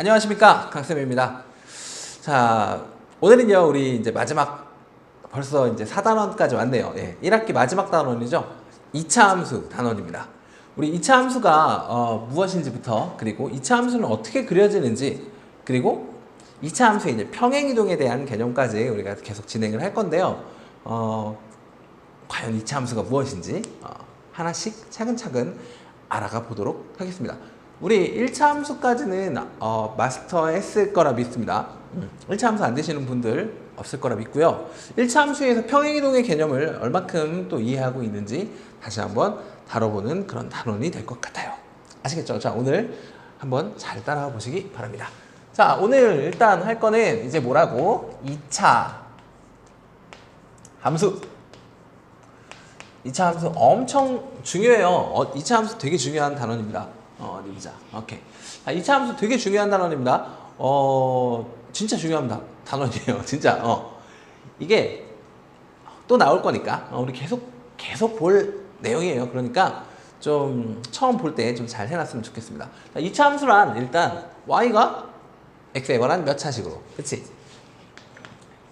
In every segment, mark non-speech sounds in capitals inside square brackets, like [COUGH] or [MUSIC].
안녕하십니까 강쌤입니다. 자 오늘은요 우리 이제 마지막 벌써 이제 4단원까지 왔네요. 예, 1학기 마지막 단원이죠. 2차 함수 단원입니다. 우리 2차 함수가 어, 무엇인지부터 그리고 2차 함수는 어떻게 그려지는지 그리고 2차 함수의 이제 평행 이동에 대한 개념까지 우리가 계속 진행을 할 건데요. 어, 과연 2차 함수가 무엇인지 어, 하나씩 차근차근 알아가 보도록 하겠습니다. 우리 1차 함수까지는 어, 마스터했을 거라 믿습니다. 음, 1차 함수 안 되시는 분들 없을 거라 믿고요. 1차 함수에서 평행이동의 개념을 얼마큼 또 이해하고 있는지 다시 한번 다뤄보는 그런 단원이 될 것 같아요. 아시겠죠? 자, 오늘 한번 잘 따라와 보시기 바랍니다. 자, 오늘 일단 할 거는 이제 뭐라고? 2차 함수. 2차 함수 엄청 중요해요. 어, 2차 함수 되게 중요한 단원입니다. 어, 어디 보자. 오케이. 자, 2차 함수 되게 중요한 단원입니다. 어, 진짜 중요한 다- 단원이에요. [LAUGHS] 진짜. 어. 이게 또 나올 거니까 어, 우리 계속 계속 볼 내용이에요. 그러니까 좀 처음 볼 때 좀 잘 해놨으면 좋겠습니다. 자, 2차 함수란 일단 y가 x에 관한 몇 차식으로, 그렇지?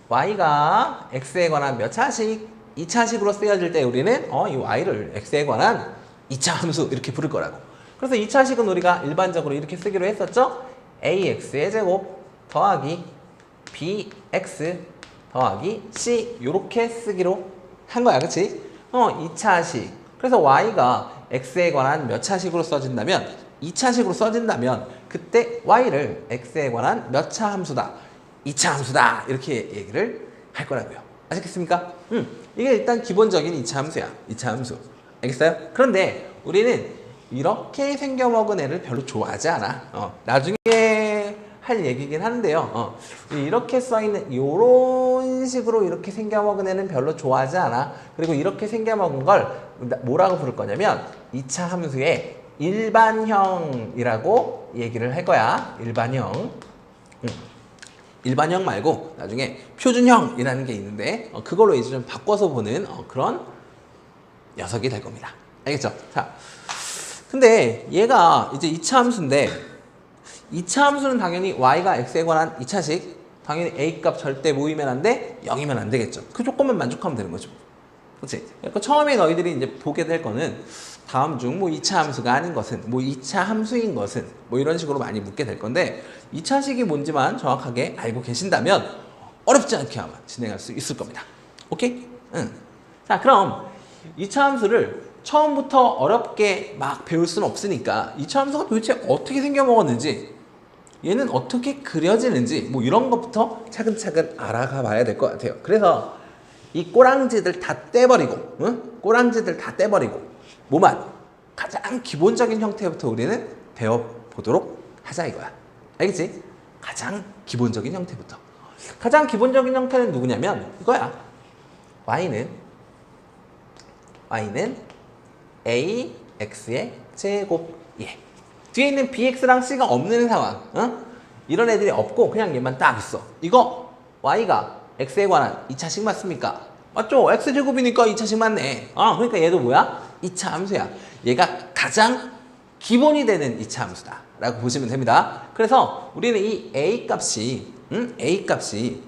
y가 x에 관한 몇 차식, 2차식으로 쓰여질 때 우리는 어, 이 y를 x에 관한 2차 함수 이렇게 부를 거라고. 그래서 2차식은 우리가 일반적으로 이렇게 쓰기로 했었죠? ax의 제곱 더하기 bx 더하기 c 이렇게 쓰기로 한 거야, 그렇지? 어, 2차식. 그래서 y가 x에 관한 몇 차식으로 써진다면 2차식으로 써진다면 그때 y를 x에 관한 몇 차 함수다. 2차 함수다. 이렇게 얘기를 할 거라고요. 아시겠습니까? 음, 이게 일단 기본적인 2차 함수야. 2차 함수. 알겠어요? 그런데 우리는 이렇게 생겨먹은 애를 별로 좋아하지 않아. 어, 나중에 할 얘기긴 한데요. 어, 이렇게 써있는 이런 식으로 이렇게 생겨먹은 애는 별로 좋아하지 않아. 그리고 이렇게 생겨먹은 걸 뭐라고 부를 거냐면 2차 함수의 일반형이라고 얘기를 할 거야. 일반형. 음. 일반형 말고 나중에 표준형이라는 게 있는데 어, 그걸로 이제 좀 바꿔서 보는 어, 그런 녀석이 될 겁니다. 알겠죠? 자, 근데 얘가 이제 2차 함수인데 2차 함수는 당연히 y가 x에 관한 2차식 당연히 a 값 절대 모이면 안 돼? 0이면 안 되겠죠. 그 조건만 만족하면 되는 거죠. 그렇지? 그러니까 처음에 너희들이 이제 보게 될 거는 다음 중 뭐 2차 함수가 아닌 것은 뭐 2차 함수인 것은 뭐 이런 식으로 많이 묻게 될 건데 2차식이 뭔지만 정확하게 알고 계신다면 어렵지 않게 아마 진행할 수 있을 겁니다. 오케이? 응. 자, 그럼 2차 함수를 처음부터 어렵게 막 배울 수는 없으니까 2차 함수가 도대체 어떻게 생겨 먹었는지 얘는 어떻게 그려지는지 뭐 이런 것부터 차근차근 알아가 봐야 될 것 같아요. 그래서 이 꼬랑지들 다 떼버리고, 응? 꼬랑지들 다 떼버리고, 뭐만 가장 기본적인 형태부터 우리는 배워보도록 하자 이거야. 알겠지? 가장 기본적인 형태부터. 가장 기본적인 형태는 누구냐면 이거야. y는 y는 a x의 제곱 예. 뒤에 있는 bx랑 c가 없는 상황. 어? 이런 애들이 없고 그냥 얘만 딱 있어. 이거 y가 x에 관한 2차식 맞습니까? 맞죠? x제곱이니까 2차식 맞네. 아, 그러니까 얘도 뭐야? 2차 함수야. 얘가 가장 기본이 되는 2차 함수다. 라고 보시면 됩니다. 그래서 우리는 이 a 값이, 음? a 값이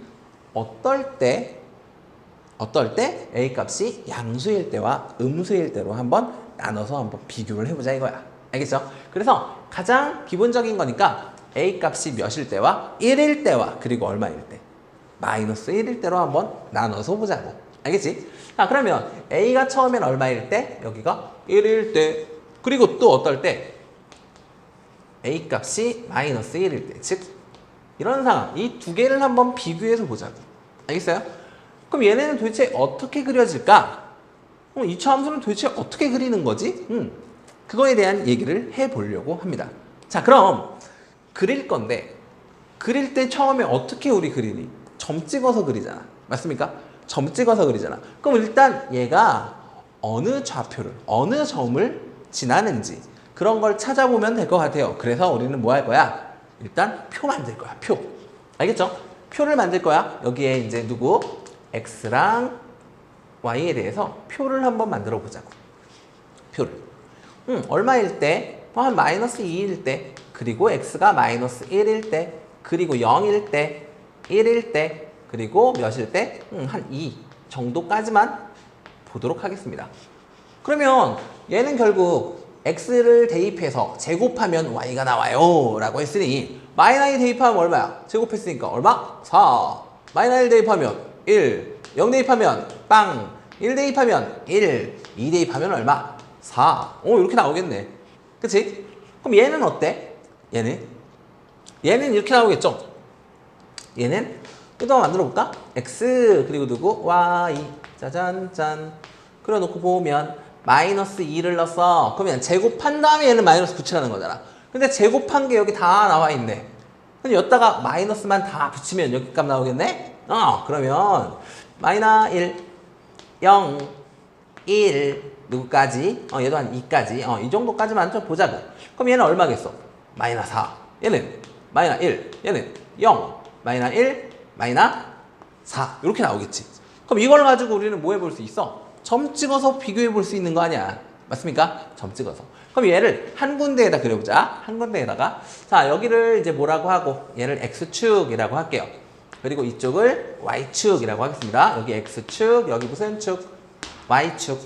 어떨 때, 어떨 때 a 값이 양수일 때와 음수일 때로 한번 나눠서 한번 비교를 해보자 이거야. 알겠죠? 그래서 가장 기본적인 거니까 a 값이 몇일 때와 1일 때와 그리고 얼마일 때 마이너스 1일 때로 한번 나눠서 보자고. 알겠지? 자, 그러면 A가 처음엔 얼마일 때? 여기가 1일 때. 그리고 또 어떨 때? A 값이 마이너스 1일 때. 즉, 이런 상황. 이 두 개를 한번 비교해서 보자고. 알겠어요? 그럼 얘네는 도대체 어떻게 그려질까? 어, 2차 함수는 도대체 어떻게 그리는 거지? 음, 그거에 대한 얘기를 해보려고 합니다. 자, 그럼 그릴 건데, 그릴 때 처음에 어떻게 우리 그리니? 점 찍어서 그리잖아. 맞습니까? 점 찍어서 그리잖아. 그럼 일단 얘가 어느 좌표를, 어느 점을 지나는지 그런 걸 찾아보면 될 것 같아요. 그래서 우리는 뭐 할 거야? 일단 표 만들 거야. 표. 알겠죠? 표를 만들 거야. 여기에 이제 누구? x랑 y에 대해서 표를 한번 만들어 보자고. 표를. 음, 얼마일 때? 한 마이너스 2일 때. 그리고 x가 마이너스 1일 때, 그리고 0일 때, 1일 때, 그리고 몇일 때? 음, 한2 정도까지만 보도록 하겠습니다. 그러면 얘는 결국 x를 대입해서 제곱하면 y가 나와요 라고 했으니 마이너 2 대입하면 얼마야? 제곱했으니까 얼마? 4 마이너 1 대입하면 1 0 대입하면 빵 1 대입하면 1 2 대입하면 얼마? 4 오, 이렇게 나오겠네 그치? 그럼 얘는 어때? 얘는? 얘는 이렇게 나오겠죠? 얘는 또 한번 만들어 볼까? x 그리고 누구? y 짜잔 짠 그려놓고 보면 마이너스 2를 넣었어 그러면 제곱한 다음에 얘는 마이너스 붙이라는 거잖아 근데 제곱한 게 여기 다 나와 있네 근데 여기다가 마이너스만 다 붙이면 여기 값 나오겠네? 어 그러면 마이너 1 0 1 누구까지? 어 얘도 한 2까지. 어 이 정도까지만 좀 보자고. 그럼 얘는 얼마겠어? 마이너 4 얘는 마이너 1 얘는 0 마이너 1 마이너 4 이렇게 나오겠지. 그럼 이걸 가지고 우리는 뭐 해볼 수 있어? 점 찍어서 비교해 볼 수 있는 거 아니야. 맞습니까? 점 찍어서. 그럼 얘를 한 군데에다 그려보자. 한 군데에다가. 자 여기를 이제 뭐라고 하고 얘를 x축이라고 할게요 그리고 이쪽을 y축이라고 하겠습니다 여기 x축 여기 무슨 축? y축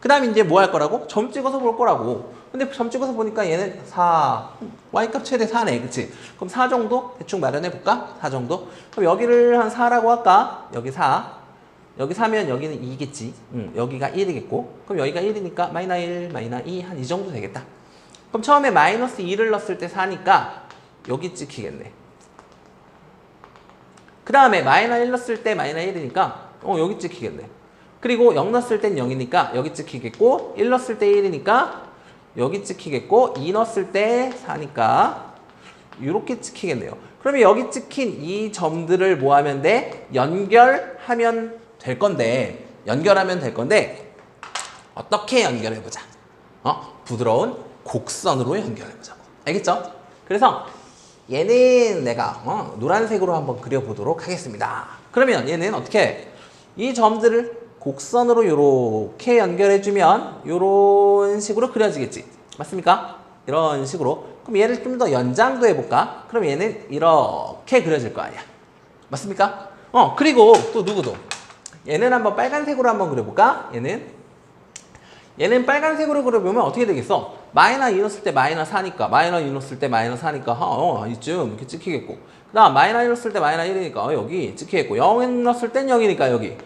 그 다음에 이제 뭐 할 거라고? 점 찍어서 볼 거라고 근데 점 찍어서 보니까 얘는 4 y값 최대 4네 그치? 그럼 4 정도 대충 마련해 볼까? 4 정도 그럼 여기를 한 4라고 할까? 여기 4 여기 4면 여기는 2겠지 응, 여기가 1이겠고 그럼 여기가 1이니까 마이너 1 마이너 2 한 이 정도 되겠다 그럼 처음에 마이너스 2를 넣었을 때 4니까 여기 찍히겠네 그 다음에 마이너 1 넣었을 때 마이너 1이니까 어 여기 찍히겠네 그리고 0 넣었을 땐 0이니까 여기 찍히겠고 1 넣었을 때 1이니까 여기 찍히겠고 2 넣었을 때 4니까 이렇게 찍히겠네요 그러면 여기 찍힌 이 점들을 뭐 하면 돼? 연결하면 될 건데 연결하면 될 건데 어떻게 연결해 보자 어? 부드러운 곡선으로 연결해 보자고 알겠죠? 그래서 얘는 내가 어, 노란색으로 한번 그려보도록 하겠습니다. 그러면 얘는 어떻게 이 점들을 곡선으로 이렇게 연결해주면 이런 식으로 그려지겠지. 맞습니까? 이런 식으로. 그럼 얘를 좀 더 연장도 해볼까? 그럼 얘는 이렇게 그려질 거 아니야. 맞습니까? 어, 그리고 또 누구도. 얘는 한번 빨간색으로 한번 그려볼까? 얘는 얘는 빨간색으로 그려보면 어떻게 되겠어? 마이너 2 넣었을 때 마이너 4니까 마이너 2 넣었을 때 마이너 4니까 어, 어 이쯤 이렇게 찍히겠고 그 다음 마이너 1 넣었을 때 마이너 1이니까 어, 여기 찍히겠고 0 넣었을 땐 0이니까 여기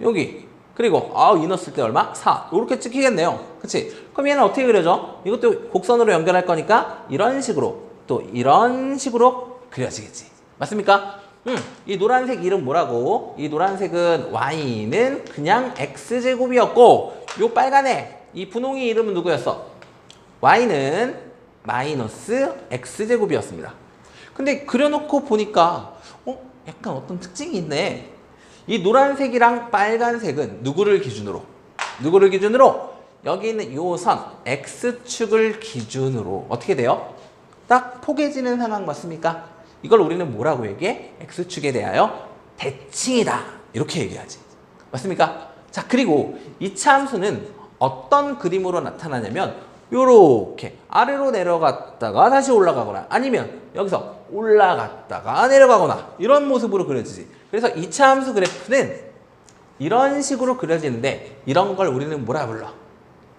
여기 그리고 아, 2 넣었을 때 얼마? 4 이렇게 찍히겠네요 그치? 그럼 얘는 어떻게 그려져? 이것도 곡선으로 연결할 거니까 이런 식으로 또 이런 식으로 그려지겠지 맞습니까? 음, 이 노란색 이름 뭐라고? 이 노란색은 y는 그냥 x제곱이었고 요 빨간애 이 분홍이 이름은 누구였어? y는 마이너스 x제곱이었습니다. 근데 그려놓고 보니까 어? 약간 어떤 특징이 있네. 이 노란색이랑 빨간색은 누구를 기준으로? 누구를 기준으로? 여기 있는 요 선 x축을 기준으로 어떻게 돼요? 딱 포개지는 상황 맞습니까? 이걸 우리는 뭐라고 얘기해? x축에 대하여 대칭이다. 이렇게 얘기하지. 맞습니까? 자, 그리고 이 참수는 어떤 그림으로 나타나냐면 요렇게 아래로 내려갔다가 다시 올라가거나 아니면 여기서 올라갔다가 내려가거나 이런 모습으로 그려지지. 그래서 이 참수 그래프는 이런 식으로 그려지는데 이런 걸 우리는 뭐라 불러?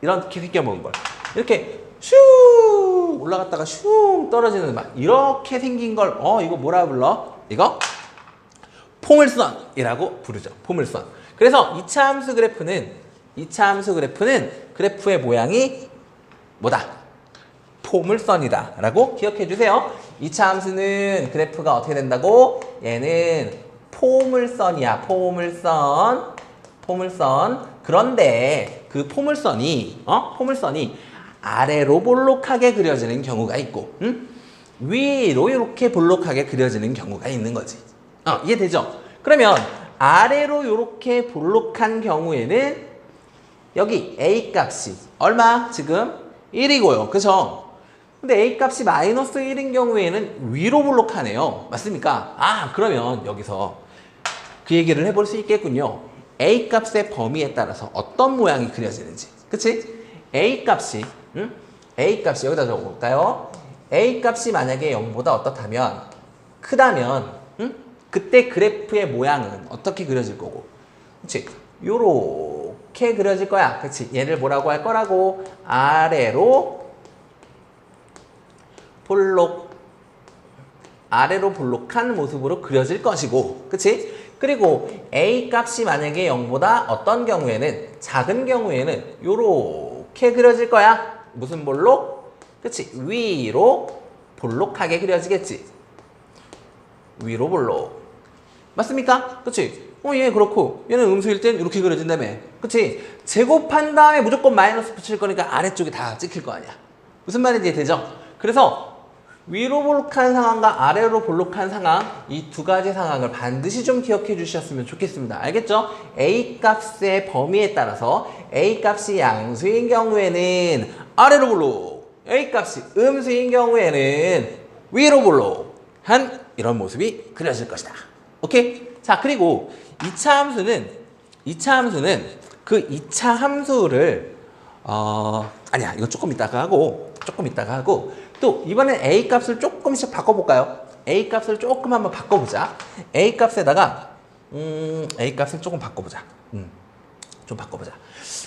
이렇게 생겨먹은 걸. 이렇게 슈 올라갔다가 슈 떨어지는 막 이렇게 생긴 걸 어 이거 뭐라 불러? 이거 포물선이라고 부르죠. 포물선. 그래서 2차 함수 그래프는 2차 함수 그래프는 그래프의 모양이 뭐다? 포물선이다 라고 기억해 주세요. 2차 함수는 그래프가 어떻게 된다고? 얘는 포물선이야. 포물선. 포물선. 그런데 그 포물선이 어? 포물선이 아래로 볼록하게 그려지는 경우가 있고 응? 위로 이렇게 볼록하게 그려지는 경우가 있는 거지. 어, 이해되죠? 그러면 아래로 이렇게 볼록한 경우에는 여기 A 값이 얼마? 지금 1이고요. 그죠? 근데 A 값이 마이너스 1인 경우에는 위로 볼록하네요. 맞습니까? 아, 그러면 여기서 그 얘기를 해볼 수 있겠군요. A 값의 범위에 따라서 어떤 모양이 그려지는지. 그치? A 값이, 응? A 값이 여기다 적어볼까요? A 값이 만약에 0보다 어떻다면 크다면 응? 그때 그래프의 모양은 어떻게 그려질 거고 그렇지 요렇게 그려질 거야 그렇지 얘를 뭐라고 할 거라고 아래로 볼록 아래로 볼록한 모습으로 그려질 것이고 그치? 그리고 A 값이 만약에 0보다 어떤 경우에는 작은 경우에는 요렇게 그려질 거야 무슨 볼록? 그치? 위로 볼록하게 그려지겠지 위로 볼록 맞습니까? 그치? 어, 얘 그렇고 얘는 음수일 땐 이렇게 그려진다며 그치? 제곱한 다음에 무조건 마이너스 붙일 거니까 아래쪽이 다 찍힐 거 아니야 무슨 말인지 되죠? 그래서 위로 볼록한 상황과 아래로 볼록한 상황 이 두 가지 상황을 반드시 좀 기억해 주셨으면 좋겠습니다. 알겠죠? A 값의 범위에 따라서 A 값이 양수인 경우에는 아래로 볼록 A 값이 음수인 경우에는 위로 볼록한 이런 모습이 그려질 것이다. 오케이? 자 그리고 2차 함수는 2차 함수는 그 2차 함수를 어 아니야 이거 조금 이따가 하고 조금 이따가 하고 또 이번엔 a 값을 조금씩 바꿔볼까요? a 값을 조금 한번 바꿔보자. a 값에다가 음 a 값을 조금 바꿔보자. 음 좀 바꿔보자.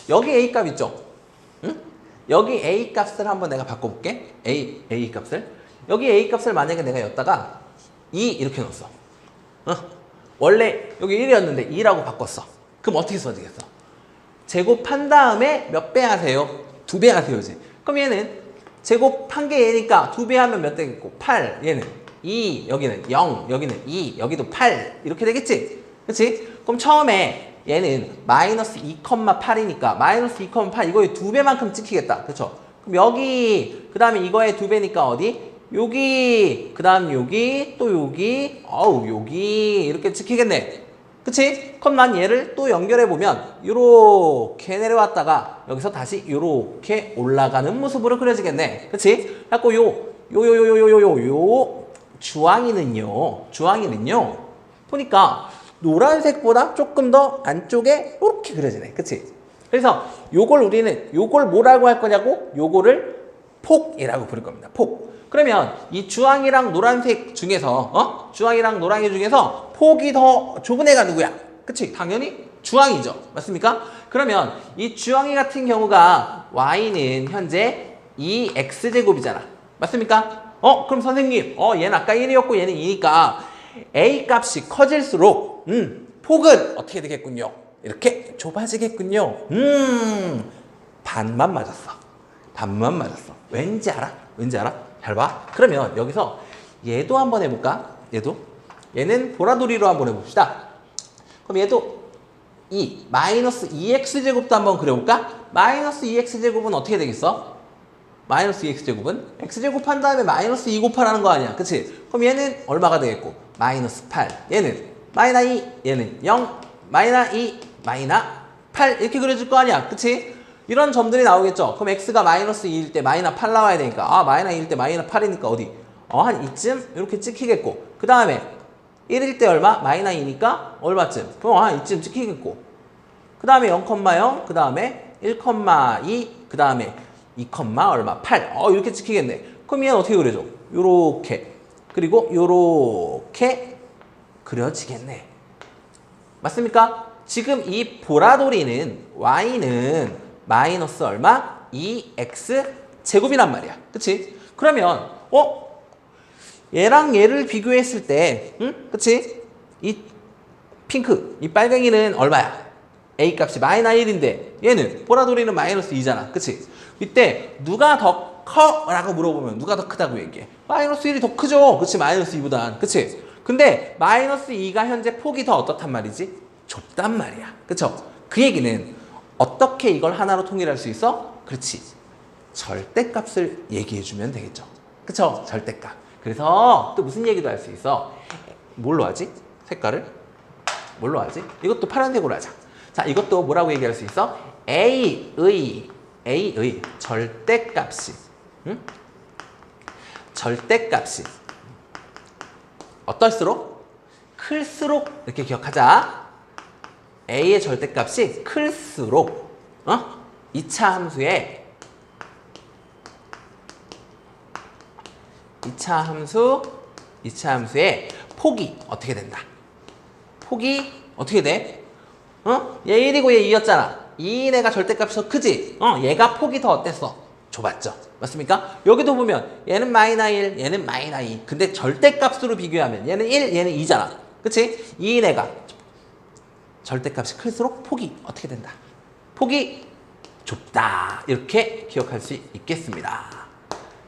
여기 a 값 있죠? 응? 여기 a 값을 한번 내가 바꿔볼게. a a 값을 여기 a 값을 만약에 내가 였다가 2 이렇게 넣었어. 어? 원래 여기 1이었는데 2라고 바꿨어. 그럼 어떻게 써지겠어? 제곱한 다음에 몇 배 하세요? 두 배 하세요, 이제. 그럼 얘는 제곱한 게 얘니까 두 배 하면 몇 되겠고? 8. 얘는 2, 여기는 0, 여기는 2, 여기도 8. 이렇게 되겠지? 그치? 그럼 처음에 얘는 마이너스 2,8이니까 마이너스 2,8 이거의 두 배만큼 찍히겠다. 그쵸? 그럼 여기 그 다음에 이거의 두 배니까 어디? 여기 그 다음 여기 또 여기 어우 여기 이렇게 찍히겠네. 그치? 그럼 난 얘를 또 연결해보면 요렇게 내려왔다가 여기서 다시 요렇게 올라가는 모습으로 그려지겠네. 그치? 그래갖고 요, 요, 요, 요, 요, 요, 요, 요 주황이는요. 주황이는요. 보니까 노란색보다 조금 더 안쪽에 이렇게 그려지네. 그치? 그래서 요걸 우리는 요걸 뭐라고 할 거냐고? 요거를 폭이라고 부를 겁니다. 폭. 그러면 이 주황이랑 노란색 중에서 어? 주황이랑 노랑이 중에서 폭이 더 좁은 애가 누구야? 그치? 당연히 주황이죠. 맞습니까? 그러면 이 주황이 같은 경우가 y는 현재 2x제곱이잖아. 맞습니까? 어? 그럼 선생님, 어, 얘는 아까 1이었고 얘는 2니까 a 값이 커질수록 음, 폭은 어떻게 되겠군요? 이렇게 좁아지겠군요. 음, 반만 맞았어. 반만 맞았어. 왠지 알아? 왠지 알아? 잘 봐. 그러면 여기서 얘도 한번 해볼까? 얘도. 얘는 보라돌이로 한번 해봅시다. 그럼 얘도 2, 마이너스 2x제곱도 한번 그려볼까? 마이너스 2x제곱은 어떻게 되겠어? 마이너스 2x제곱은 x제곱 한 다음에 마이너스 2 곱하라는 거 아니야. 그치? 그럼 얘는 얼마가 되겠고? 마이너스 8. 얘는 마이너 2, 얘는 0, 마이너 2, 마이너 8 이렇게 그려줄 거 아니야. 그치? 이런 점들이 나오겠죠. 그럼 x가 마이너스 2일 때 마이너 8 나와야 되니까 아 마이너 2일 때 마이너 8이니까 어디? 어 한 이쯤 이렇게 찍히겠고 그 다음에 1일 때 얼마? 마이너 2니까 얼마쯤? 그럼 한 이쯤 찍히겠고 그 다음에 0,0 그 다음에 1,2 그 다음에 2, 얼마? 8 어, 이렇게 찍히겠네 그럼 얘는 어떻게 그려져? 요렇게 그리고 요렇게 그려지겠네 맞습니까? 지금 이 보라돌이는 y는 마이너스 얼마? 2x 제곱이란 말이야. 그치? 그러면 어? 얘랑 얘를 비교했을 때 응? 그치? 이 핑크, 이 빨강이는 얼마야? a 값이 마이너 1인데 얘는 보라돌이는 마이너스 2잖아. 그치? 이때 누가 더 커? 라고 물어보면 누가 더 크다고 얘기해? 마이너스 1이 더 크죠. 그치? 마이너스 2보단. 그치? 근데 마이너스 2가 현재 폭이 더 어떻단 말이지? 좁단 말이야. 그쵸? 그 얘기는 어떻게 이걸 하나로 통일할 수 있어? 그렇지. 절대값을 얘기해주면 되겠죠. 그쵸? 절대값. 그래서 또 무슨 얘기도 할 수 있어? 뭘로 하지? 색깔을? 뭘로 하지? 이것도 파란색으로 하자. 자, 이것도 뭐라고 얘기할 수 있어? A의, A의 절대값이, 응? 절대값이 어떨수록? 클수록 이렇게 기억하자. a의 절대값이 클수록 어? 2차 함수의 2차 함수, 2차 함수의 폭이 어떻게 된다? 폭이 어떻게 돼? 어? 얘 1이고 얘 2였잖아. 2인 애가 절대값이 더 크지? 어, 얘가 폭이 더 어땠어? 좁았죠. 맞습니까? 여기도 보면 얘는 마이너 1, 얘는 마이너 2. 근데 절대값으로 비교하면 얘는 1, 얘는 2잖아. 그치? 2인 애가 절대값이 클수록 폭이 어떻게 된다? 폭이 좁다. 이렇게 기억할 수 있겠습니다.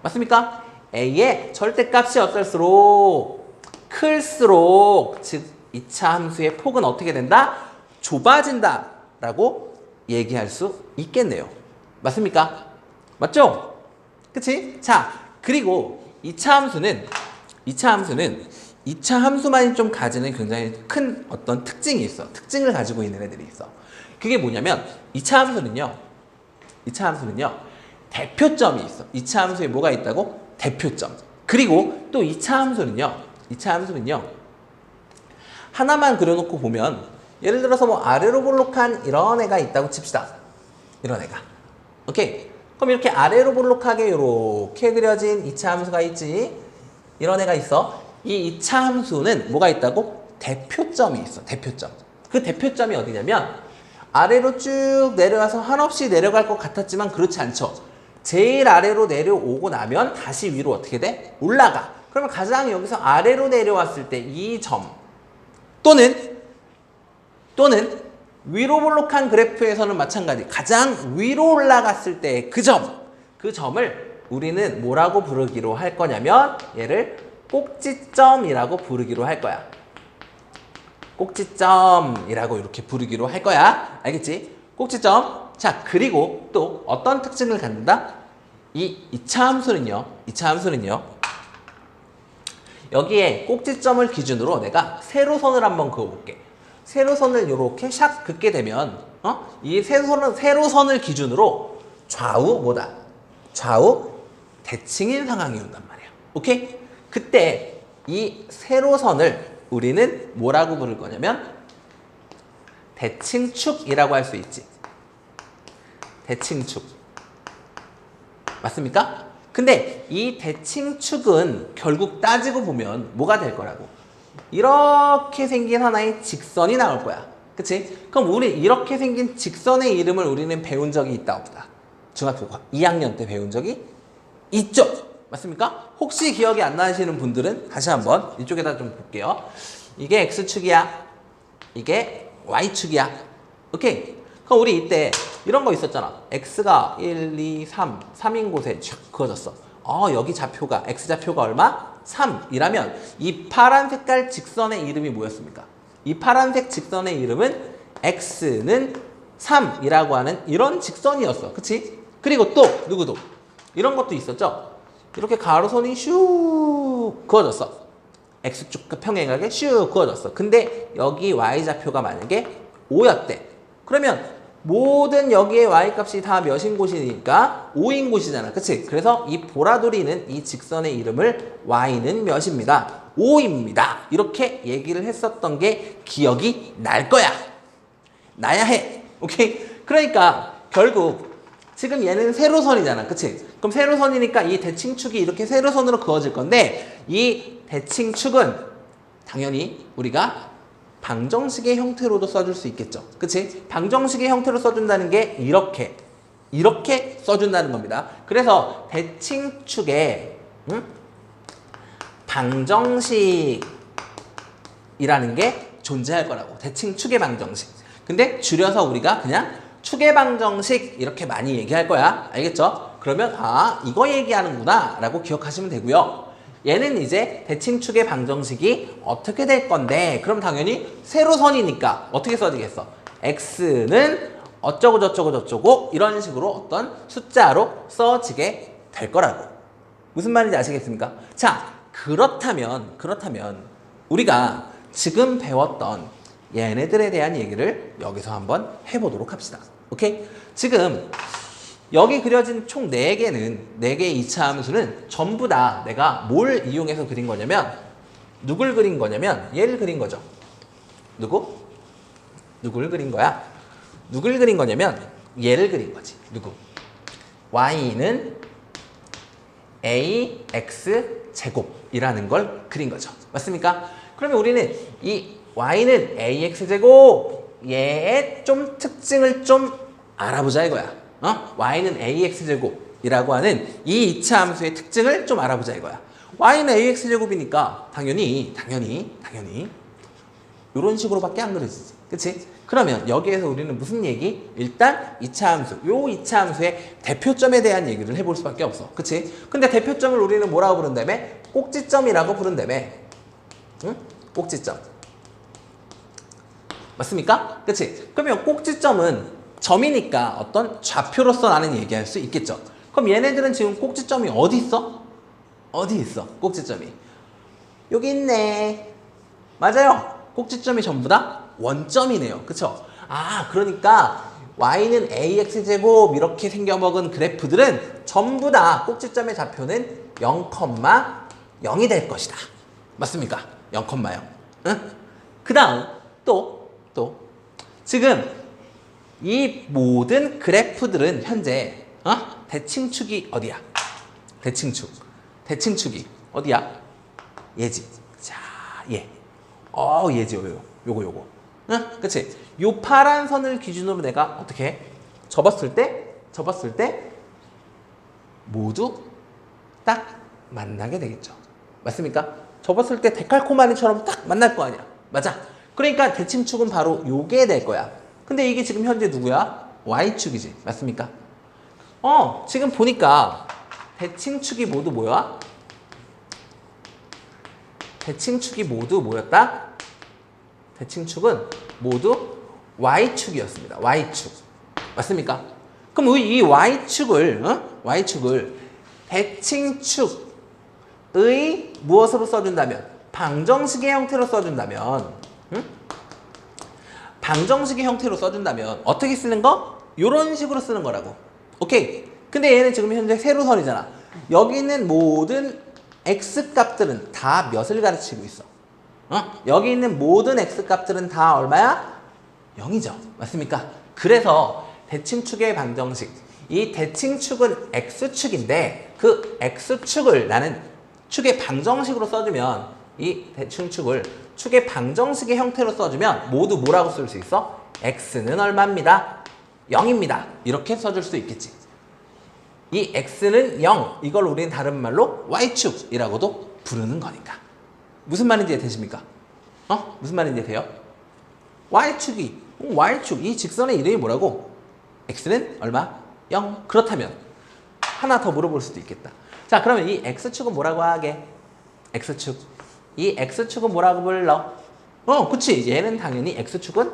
맞습니까? A의 절대값이 어떨수록 클수록 즉 2차 함수의 폭은 어떻게 된다? 좁아진다. 라고 얘기할 수 있겠네요. 맞습니까? 맞죠? 그치? 자, 그리고 2차 함수는 2차 함수는 2차 함수만이 좀 가지는 굉장히 큰 어떤 특징이 있어. 특징을 가지고 있는 애들이 있어. 그게 뭐냐면 2차 함수는요. 2차 함수는요. 대표점이 있어. 2차 함수에 뭐가 있다고? 대표점. 그리고 또 2차 함수는요. 2차 함수는요. 하나만 그려놓고 보면 예를 들어서 뭐 아래로 볼록한 이런 애가 있다고 칩시다. 이런 애가. 오케이. 그럼 이렇게 아래로 볼록하게 이렇게 그려진 2차 함수가 있지. 이런 애가 있어. 이 2차 함수는 뭐가 있다고? 대표점이 있어. 대표점. 그 대표점이 어디냐면 아래로 쭉 내려와서 한없이 내려갈 것 같았지만 그렇지 않죠. 제일 아래로 내려오고 나면 다시 위로 어떻게 돼? 올라가. 그러면 가장 여기서 아래로 내려왔을 때 이 점 또는 또는 위로 볼록한 그래프에서는 마찬가지. 가장 위로 올라갔을 때 그 점, 그 점을 우리는 뭐라고 부르기로 할 거냐면 얘를 꼭지점이라고 부르기로 할 거야. 꼭지점이라고 이렇게 부르기로 할 거야. 알겠지? 꼭지점. 자, 그리고 또 어떤 특징을 갖는다? 이 2차 함수는요. 2차 함수는요. 여기에 꼭지점을 기준으로 내가 세로선을 한번 그어볼게. 세로선을 이렇게 샥 긋게 되면 어? 이 세로선은 세로선을 기준으로 좌우 뭐다? 좌우 대칭인 상황이 온단 말이야. 오케이? 그때 이 세로선을 우리는 뭐라고 부를 거냐면 대칭축이라고 할 수 있지. 대칭축. 맞습니까? 근데 이 대칭축은 결국 따지고 보면 뭐가 될 거라고? 이렇게 생긴 하나의 직선이 나올 거야. 그치? 그럼 우리 이렇게 생긴 직선의 이름을 우리는 배운 적이 있다 없다? 중학교 2학년 때 배운 적이 있죠? 맞습니까? 혹시 기억이 안 나시는 분들은 다시 한번 이쪽에다 좀 볼게요. 이게 X축이야. 이게 Y축이야. 오케이? 그럼 우리 이때 이런 거 있었잖아. X가 1, 2, 3, 3인 곳에 쫙 그어졌어. 어, 여기 좌표가, X 좌표가 얼마? 3이라면 이 파란 색깔 직선의 이름이 뭐였습니까? 이 파란색 직선의 이름은 X는 3이라고 하는 이런 직선이었어. 그치? 그리고 또 누구도 이런 것도 있었죠? 이렇게 가로선이 슉 그어졌어. X축 평행하게 슉 그어졌어. 근데 여기 Y좌표가 만약에 5였대. 그러면 모든 여기에 y값이 다 몇인 곳이니까 5인 곳이잖아. 그치? 그래서 이 보라돌이는 이 직선의 이름을 y는 몇입니다. 5입니다. 이렇게 얘기를 했었던 게 기억이 날 거야. 나야 해. 오케이? 그러니까 결국 지금 얘는 세로선이잖아. 그치? 그럼 세로선이니까 이 대칭축이 이렇게 세로선으로 그어질 건데 이 대칭축은 당연히 우리가 방정식의 형태로도 써줄 수 있겠죠. 그치? 방정식의 형태로 써준다는 게 이렇게, 이렇게 써준다는 겁니다. 그래서 대칭축에, 음? 방정식이라는 게 존재할 거라고. 대칭축의 방정식. 근데 줄여서 우리가 그냥 축의 방정식 이렇게 많이 얘기할 거야. 알겠죠? 그러면, 아, 이거 얘기하는구나. 라고 기억하시면 되고요. 얘는 이제 대칭축의 방정식이 어떻게 될 건데 그럼 당연히 세로선이니까 어떻게 써지겠어? x는 어쩌고 저쩌고 저쩌고 이런 식으로 어떤 숫자로 써지게 될 거라고 무슨 말인지 아시겠습니까? 자 그렇다면 그렇다면 우리가 지금 배웠던 얘네들에 대한 얘기를 여기서 한번 해보도록 합시다 오케이? 지금 여기 그려진 총 4개는 4개의 2차 함수는 전부 다 내가 뭘 이용해서 그린 거냐면 누굴 그린 거냐면 얘를 그린 거죠. 누구? 누굴 그린 거야? 누굴 그린 거냐면 얘를 그린 거지. 누구? y는 a, x, 제곱이라는 걸 그린 거죠. 맞습니까? 그러면 우리는 이 y는 ax 제곱 얘의 좀 특징을 좀 알아보자 이거야. 어? y는 ax 제곱이라고 하는 이 이차 함수의 특징을 좀 알아보자 이거야. y는 ax 제곱이니까 당연히 당연히 당연히 이런 식으로밖에 안 그려지지. 그치? 그러면 여기에서 우리는 무슨 얘기? 일단 이차 함수, 요 이차 함수의 대표점에 대한 얘기를 해볼 수밖에 없어. 그치? 근데 대표점을 우리는 뭐라고 부른다며? 꼭지점이라고 부른다며. 응? 꼭지점. 맞습니까? 그치? 그러면 꼭지점은 점이니까 어떤 좌표로서 나는 얘기할 수 있겠죠. 그럼 얘네들은 지금 꼭지점이 어디 있어? 어디 있어? 꼭지점이. 여기 있네. 맞아요. 꼭지점이 전부 다 원점이네요. 그쵸? 아, 그러니까 y는 ax제곱 이렇게 생겨먹은 그래프들은 전부 다 꼭지점의 좌표는 0,0이 될 것이다. 맞습니까? 0,0. 응? 그 다음 또, 또. 지금 이 모든 그래프들은 현재 어? 대칭축이 어디야? 대칭축. 대칭축이 어디야? 예지. 자, 예. 어, 예지, 요, 요거, 요거. 응? 그치? 요 파란 선을 기준으로 내가 어떻게 해? 접었을 때, 접었을 때, 모두 딱 만나게 되겠죠. 맞습니까? 접었을 때 데칼코마니처럼 딱 만날 거 아니야. 맞아. 그러니까 대칭축은 바로 요게 될 거야. 근데 이게 지금 현재 누구야? Y축이지. 맞습니까? 어, 지금 보니까 대칭축이 모두 뭐야? 대칭축이 모두 뭐였다? 대칭축은 모두 Y축이었습니다. Y축. 맞습니까? 그럼 이 Y축을, 어? Y축을 대칭축의 무엇으로 써준다면? 방정식의 형태로 써준다면, 응? 방정식의 형태로 써준다면 어떻게 쓰는 거? 이런 식으로 쓰는 거라고. 오케이. 근데 얘는 지금 현재 세로선이잖아. 여기 있는 모든 x 값들은 다 몇을 가르치고 있어? 어? 여기 있는 모든 x 값들은 다 얼마야? 0이죠. 맞습니까? 그래서 대칭축의 방정식. 이 대칭축은 x축인데 그 x축을 나는 축의 방정식으로 써주면 이 대칭축을 축의 방정식의 형태로 써주면 모두 뭐라고 쓸 수 있어? x는 얼마입니다. 0입니다. 이렇게 써줄 수 있겠지. 이 x는 0 이걸 우리는 다른 말로 y축이라고도 부르는 거니까 무슨 말인지 되십니까? 어? 무슨 말인지 돼요? y축이 어, y축 이 직선의 이름이 뭐라고? x는 얼마? 0 그렇다면 하나 더 물어볼 수도 있겠다 자 그러면 이 x축은 뭐라고 하게? x축 이 x축은 뭐라고 불러? 어 그치 얘는 당연히 x축은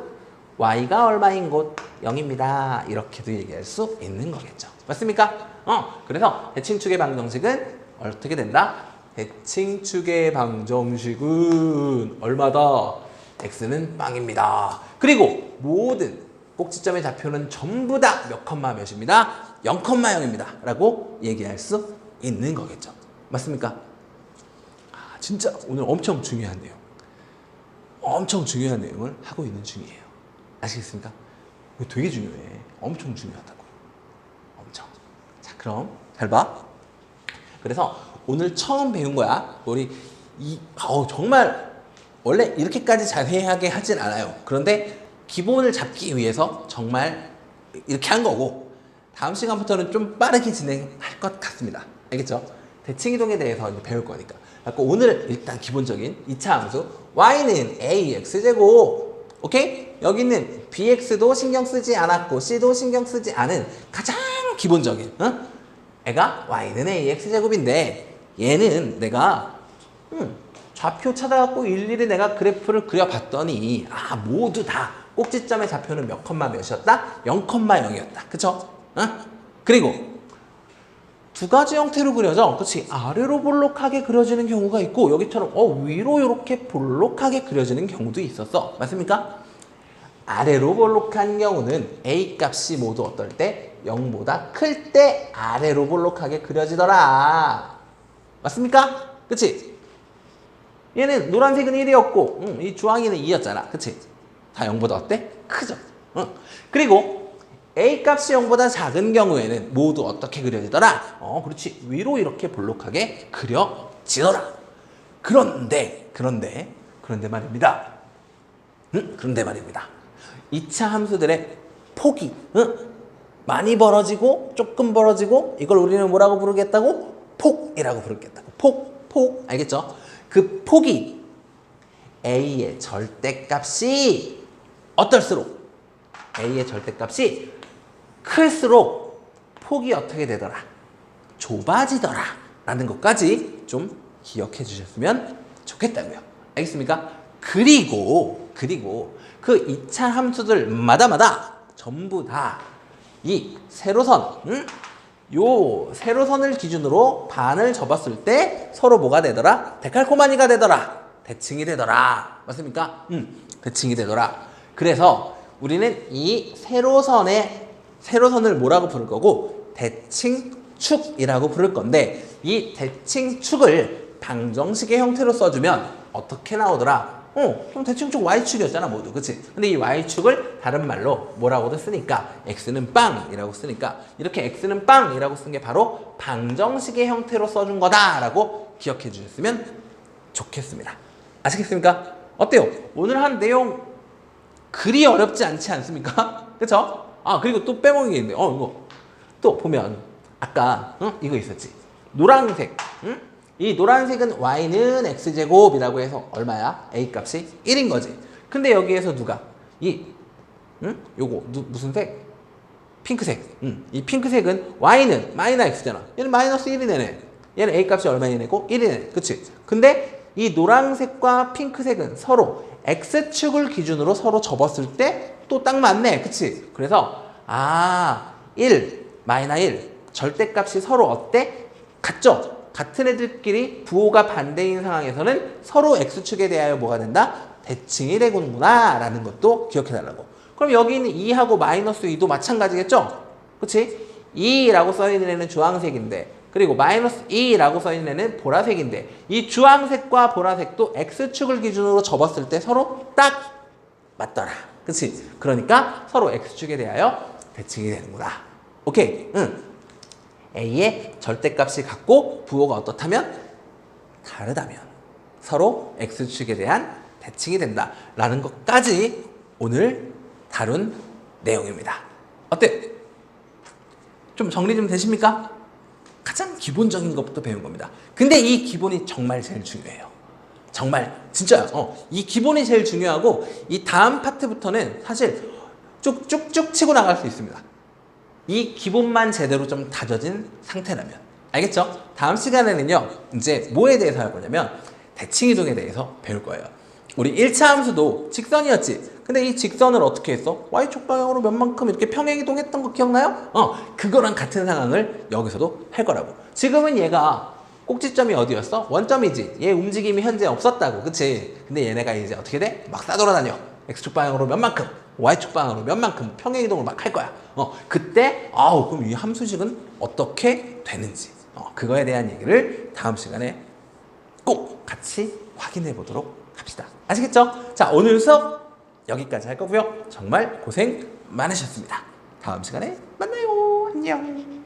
y가 얼마인 곳 0입니다. 이렇게도 얘기할 수 있는 거겠죠. 맞습니까? 어, 그래서 대칭축의 방정식은 어떻게 된다? 대칭축의 방정식은 얼마다? x는 빵입니다. 그리고 모든 꼭지점의 좌표는 전부 다 몇 컴마 몇입니다? 0,0입니다. 라고 얘기할 수 있는 거겠죠. 맞습니까? 아, 진짜 오늘 엄청 중요한 내용. 엄청 중요한 내용을 하고 있는 중이에요. 아시겠습니까? 되게 중요해. 엄청 중요하다고. 엄청. 자, 그럼 잘 봐. 그래서 오늘 처음 배운 거야. 우리 이 어, 정말 원래 이렇게까지 자세하게 하진 않아요. 그런데 기본을 잡기 위해서 정말 이렇게 한 거고 다음 시간부터는 좀 빠르게 진행할 것 같습니다. 알겠죠? 대칭 이동에 대해서 배울 거니까. 그래서 오늘 일단 기본적인 2차 함수 y는 ax 제곱 오케이? 여기는 bx도 신경 쓰지 않았고 c도 신경 쓰지 않은 가장 기본적인 어? 애가 y는 ax 제곱인데 얘는 내가 음, 좌표 찾아갖고 일일이 내가 그래프를 그려봤더니 아 모두 다 꼭지점의 좌표는 몇 컴마 몇이었다? 0,0이었다. 그쵸? 어? 그리고 두 가지 형태로 그려져. 그렇지? 아래로 볼록하게 그려지는 경우가 있고 여기처럼 어 위로 이렇게 볼록하게 그려지는 경우도 있었어. 맞습니까? 아래로 볼록한 경우는 a 값이 모두 어떨 때 0보다 클 때 아래로 볼록하게 그려지더라. 맞습니까? 그치? 얘는 노란색은 1이었고 음, 이 주황이는 2였잖아. 그치? 다 0보다 어때? 크죠? 응. 그리고 a 값이 0보다 작은 경우에는 모두 어떻게 그려지더라? 어, 그렇지. 위로 이렇게 볼록하게 벌어지더라. 그런데 그런데 그런데 말입니다. 응? 그런데 말입니다. 2차 함수들의 폭이 응? 많이 벌어지고 조금 벌어지고 이걸 우리는 뭐라고 부르겠다고? 폭이라고 부르겠다고. 폭, 폭. 알겠죠? 그 폭이 a의 절대값이 어떨수록 a의 절대값이 클수록 폭이 어떻게 되더라? 좁아지더라. 라는 것까지 좀 기억해 주셨으면 좋겠다고요. 알겠습니까? 그리고, 그리고 그 2차 함수들마다마다 전부 다 이 세로선, 응? 요 세로선을 기준으로 반을 접었을 때 서로 뭐가 되더라? 데칼코마니가 되더라. 대칭이 되더라. 맞습니까? 음, 대칭이 되더라. 그래서 우리는 이 세로선의 세로선을 뭐라고 부를 거고 대칭축이라고 부를 건데 이 대칭축을 방정식의 형태로 써주면 어떻게 나오더라? 어, 그럼 대칭축 y축이었잖아 모두, 그치? 근데 이 y축을 다른 말로 뭐라고도 쓰니까 x는 빵이라고 쓰니까 이렇게 x는 빵이라고 쓴 게 바로 방정식의 형태로 써준 거다라고 기억해 주셨으면 좋겠습니다. 아시겠습니까? 어때요? 오늘 한 내용 그리 어렵지 않지 않습니까? [LAUGHS] 그쵸? 아, 그리고 또 빼먹은 게 있는데, 어, 이거. 또 보면, 아까, 응? 이거 있었지. 노란색, 응? 이 노란색은 y는 x제곱이라고 해서 얼마야? a 값이 1인 거지. 근데 여기에서 누가? 이, 응? 요거, 누, 무슨 색? 핑크색. 응. 이 핑크색은 y는 마이너 x잖아. 얘는 마이너스 1이 내네. 얘는 a 값이 얼마이 내고 1이 내네. 그치? 근데 이 노란색과 핑크색은 서로 x축을 기준으로 서로 접었을 때 또 딱 맞네. 그치? 그래서 아, 1, 마이너 1 절대값이 서로 어때? 같죠? 같은 애들끼리 부호가 반대인 상황에서는 서로 x축에 대하여 뭐가 된다? 대칭이 되는구나 라는 것도 기억해 달라고. 그럼 여기 있는 2하고 마이너스 2도 마찬가지겠죠? 그치? 2라고 써있는 애는 주황색인데 그리고 마이너스 2라고 써있는 애는 보라색인데 이 주황색과 보라색도 x축을 기준으로 접었을 때 서로 딱 맞더라. 그치? 그러니까 서로 x축에 대하여 대칭이 되는구나. 오케이. 응. a의 절대값이 같고 부호가 어떻다면 다르다면 서로 x축에 대한 대칭이 된다. 라는 것까지 오늘 다룬 내용입니다. 어때? 좀 정리 좀 되십니까? 가장 기본적인 것부터 배운 겁니다. 근데 이 기본이 정말 제일 중요해요. 정말 진짜요. 어, 이 기본이 제일 중요하고 이 다음 파트부터는 사실 쭉쭉쭉 치고 나갈 수 있습니다. 이 기본만 제대로 좀 다져진 상태라면 알겠죠? 다음 시간에는요 이제 뭐에 대해서 할 거냐면 대칭 이동에 대해서 배울 거예요. 우리 1차 함수도 직선이었지. 근데 이 직선을 어떻게 했어? y축 방향으로 몇 만큼 이렇게 평행 이동했던 거 기억나요? 어, 그거랑 같은 상황을 여기서도 할 거라고. 지금은 얘가 꼭지점이 어디였어? 원점이지. 얘 움직임이 현재 없었다고. 그치? 근데 얘네가 이제 어떻게 돼? 막 싸돌아다녀. x축 방향으로 몇 만큼, y축 방향으로 몇 만큼 평행 이동을 막 할 거야. 어, 그때, 아우, 그럼 이 함수식은 어떻게 되는지. 어, 그거에 대한 얘기를 다음 시간에 꼭 같이 확인해 보도록 합시다. 아시겠죠? 자, 오늘 수업 여기까지 할 거고요. 정말 고생 많으셨습니다. 다음 시간에 만나요. 안녕.